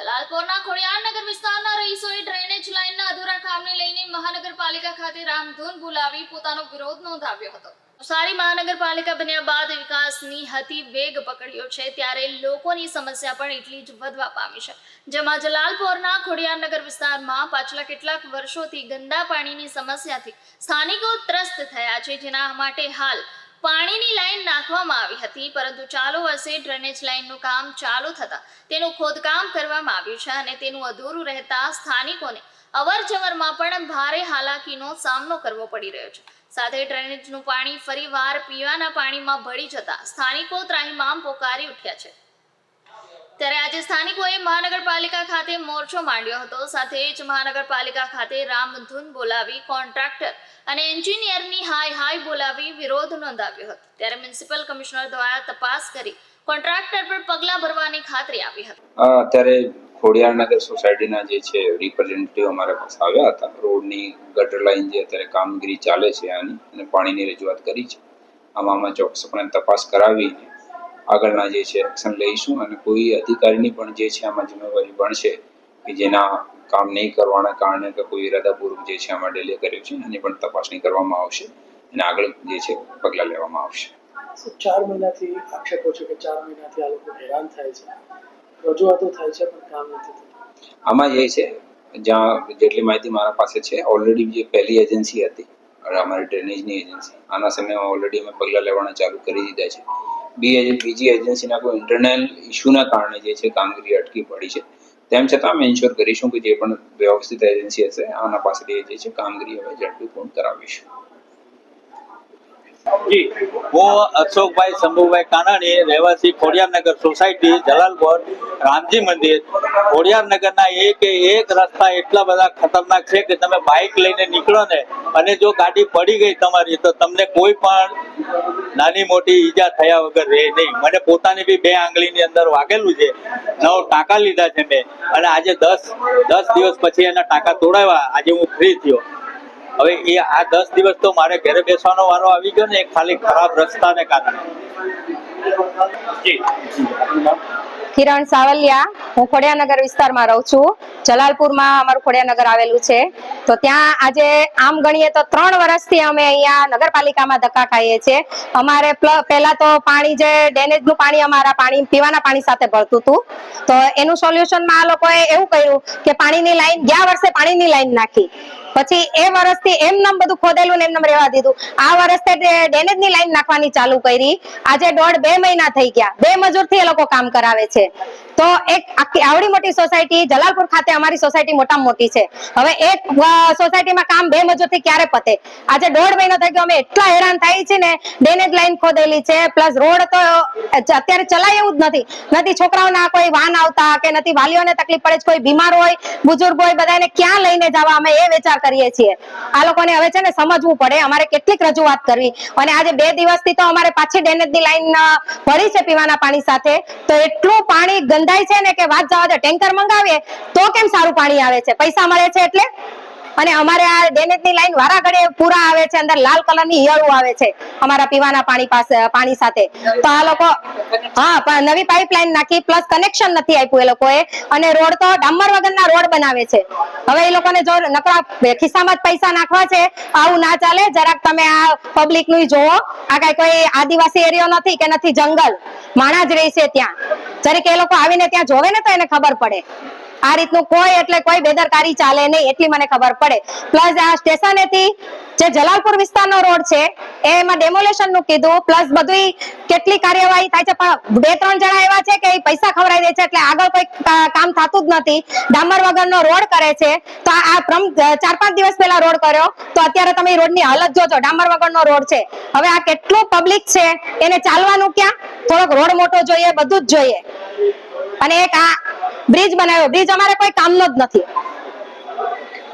જલાલપોરના ખોડિયારનગર વિસ્તારના રહીશોએ ડ્રેનેજ લાઇનના અધૂરા કામને લઈને મહાનગરપાલિકા ખાતે રામધૂન બોલાવી પોતાનો વિરોધ નોંધાવ્યો હતો. સારી મહાનગરપાલિકા બન્યા બાદ વિકાસની હતી વેગ પકડ્યો છે ત્યારે લોકોની સમસ્યા પણ એટલી જ વધવા પામી છે. જેમાં જલાલપોરના ખોડિયારનગર વિસ્તારમાં પાછલા કેટલાક વર્ષોથી ગંદા પાણીની સમસ્યાથી સ્થાનિકો ત્રસ્ત થયા છે, જેના માટે હાલ પાણીની લાઈન નાખવામાં આવી હતી, પરંતુ ચાલુ વર્ષે ડ્રેનેજ લાઇનનું કામ ચાલુ થતાં તેનું ખોદકામ કરવામાં આવ્યું છે અને તેનું અધૂરું રહેતા સ્થાનિકોને અવર જવરમાં પણ ભારે હાલાકીનો સામનો કરવો પડી રહ્યો છે. સાથે ડ્રેનેજનું પાણી ફરીવાર પીવાના પાણીમાં ભળી જતા સ્થાનિકો ત્રાહિમામ પોકારી ઉઠ્યા છે. ત્યારે આજે સ્થાનિકોએ મહાનગરપાલિકા ખાતે મોરચો માંડ્યો હતો. સાથે જ મહાનગરપાલિકા ખાતે રામધૂન બોલાવી કોન્ટ્રાક્ટર અને એન્જિનિયરની હાય હાય બોલાવી વિરોધ નોંધાવ્યો હતો. ત્યારે મ્યુનિસિપલ કમિશનર દ્વારા તપાસ કરી કોન્ટ્રાક્ટર પર પગલાં ભરવાની ખાતરી આપી હતી. અત્યારે ખોડિયારનગર સોસાયટીના જે છે રિપ્રેઝેન્ટેટિવ અમારા પાસે આવ્યા હતા. રોડની ગટર લાઈન જે અત્યારે કામગીરી ચાલે છે આની અને પાણીની રજૂઆત કરી છે. આમાં ચોક્કસપણે તપાસ કરાવીને આગળના જે છે એક્શન લઈશું અને કોઈ અધિકારીની પણ જે છે આમાં જિમ્મેવારી બનશે કે જેના કામ નહીં કરવાના કારણે કે કોઈ ઇરાદાપૂર્વક જે છે આમાં ડિલે કર્યો છે એની પણ તપાસણી કરવામાં આવશે અને આગળ જે છે પગલાં લેવામાં આવશે. ચાર મહિનાથી આક્ષેપો છે કે ચાર મહિનાથી આ લોકો હેરાન થાય છે. રજૂઆતો થાય છે પણ કામ નથી થતું. આમાં એ છે જ્યાં જેટલી માહિતી મારા પાસે છે ઓલરેડી જે પહેલી એજન્સી હતી અમારી ડ્રેનેજની એજન્સી આના સમયમાં ઓલરેડી અમે પગલાં લેવાના ચાલુ કરી દીધા છે. બીજી એજન્સીના કોઈ ઇન્ટરનલ ઇશ્યુના કારણે જે છે કામગીરી અટકી પડી છે. તેમ છતાં અમે ઇન્શ્યોર કરીશું કે જે પણ વ્યવસ્થિત એજન્સી હશે, આના પાસેથી જે છે કામગીરી હવે ઝડપી પૂર્ણ કરાવીશું. જી. હું અશોકભાઈ શંભુભાઈ કાનાણી, રહેવાસી ખોડિયારનગર સોસાયટી, જલાલપોર, રામજી મંદિર. ખોડિયારનગરના એક એક રસ્તા એટલા બધા ખતરનાક છે કે તમે બાઇક લઈને નીકળો ને અને જો ગાડી પડી ગઈ તમારી, તો તમને કોઈ પણ નાની મોટી ઈજા થયા વગર રહે નહીં. મને પોતાની બી બે આંગળીની અંદર વાગેલું છે. નવ ટાંકા લીધા છે મેં. અને આજે દસ દસ દિવસ પછી એના ટાંકા તોડાવ્યા. આજે હું ફ્રી થયો. હવે એ આ દસ દિવસ તો મારે ઘરે બેસવાનો વારો આવી ગયો ને એક ખાલી ખરાબ રસ્તાને કારણે. કિરણ સાવલિયા હું ખોડિયાનગર વિસ્તારમાં રહું છું. જલાલપુરમાં અમારું ખોડિયાનગર આવેલું છે. તો ત્યાં આજે આમ ગણીએ તો ત્રણ વર્ષથી અમે અહીંયા નગરપાલિકામાં ધક્કા ખાઈએ છીએ. અમારે પ્લ- પહેલા તો પાણી જે ડેનેજનું પાણી અમારા પાણી પીવાના પાણી સાથે ભરતું હતું. તો એનું સોલ્યુશનમાં આ લોકોએ એવું કર્યું કે પાણીની લાઈન ગયા વર્ષે પાણીની લાઈન નાખી. પછી એ વર્ષથી એમનેમ બધું ખોદેલું ને એમનેમ રહેવા દીધું. આ વર્ષે ડેનેજની લાઈન નાખવાની ચાલુ કરી. આજે દોઢ બે મહિના થઈ ગયા. બે મજૂરથી એ લોકો કામ કરાવે છે. તો એક આવડી મોટી સોસાયટી જલાલપુર ખાતે અમારી સોસાયટી મોટામાં મોટી છે. હવે એક સોસાયટીમાં કામ બે મજૂરથી ક્યારે પતે? આજે દોઢ મહિનો થઈ ગયો, અમે એટલા હેરાન થાય છે ને, ડ્રેનેજ લાઈન ખોદેલી છે, પ્લસ રોડ તો અત્યારે ચલાય એવું જ નથી. નથી છોકરાઓના કોઈ વાન આવતા કે નથી વાલીઓને તકલીફ પડે છે, કોઈ બીમાર હોય બુજુર્ગ હોય, બધાને ક્યાં લઈને જવા અમે એ વિચાર કરીએ છીએ. આ લોકોને હવે છે ને સમજવું પડે, અમારે કેટલીક રજૂઆત કરવી. અને આજે બે દિવસથી તો અમારે પાછી ડ્રેનેજની લાઈન પડી છે પીવાના પાણી સાથે. તો એટલું પાણી ગંધાય છે ને કે વાત જવા દે, ટેન્કર મંગાવીએ, તો કેમ સારું પાણી આવે છે? પૈસા મળે છે એટલે? અને અમારે આ ડેનેજની લાઈન વારા ઘડે પૂરા આવે છે, અંદર લાલ કલરની ઈયળું આવે છે અમારા પીવાના પાણી પાસે, પાણી સાથે. તો આ લોકો, હા પણ નવી પાઇપલાઈન નાખી, પ્લસ કનેક્શન નથી આપ્યું એ લોકોએ. અને રોડ તો ડામર વગરના રોડ બનાવે છે. હવે એ લોકોને જો નકરા ખિસ્સામાં જ પૈસા નાખવા છે, આવું ના ચાલે. જરાક તમે આ પબ્લિકનું જોવો. આ કઈ કોઈ આદિવાસી એરિયો નથી કે નથી, જંગલ. માણા જ રહે છે ત્યાં. જરીક એ લોકો આવીને ત્યાં જોવે ને તો એને ખબર પડે. આ રીતનું કોઈ એટલે કોઈ બેદરકારી ચાલે નહીં, એટલી મને ખબર પડે. પ્લસ આ સ્ટેશનેથી જે જલાલપુર વિસ્તારનો રોડ છે એમાં ડેમોલેશનનું કીધું. પ્લસ બધું કેટલી કાર્યવાહી થાય છે, પણ બે, ત્રણ જણા એવા છે કે પૈસા ખવડાવી દે છે, એટલે આગળ કોઈ કામ થતું જ નથી. ડામર વગરનો રોડ કરે છે. તો આ પ્રમ, ચાર, પાંચ દિવસ પહેલા રોડ કર્યો. તો અત્યારે તમે રોડની હાલત જોજો, ડામર વગરનો રોડ છે. હવે આ કેટલું પબ્લિક છે, એને ચાલવાનું ક્યાં? થોડોક રોડ મોટો જોઈએ, બધું જ જોઈએ. અને એક આ બ્રિજ બનાવ્યો. બ્રિજ અમારે કોઈ કામનો જ નથી.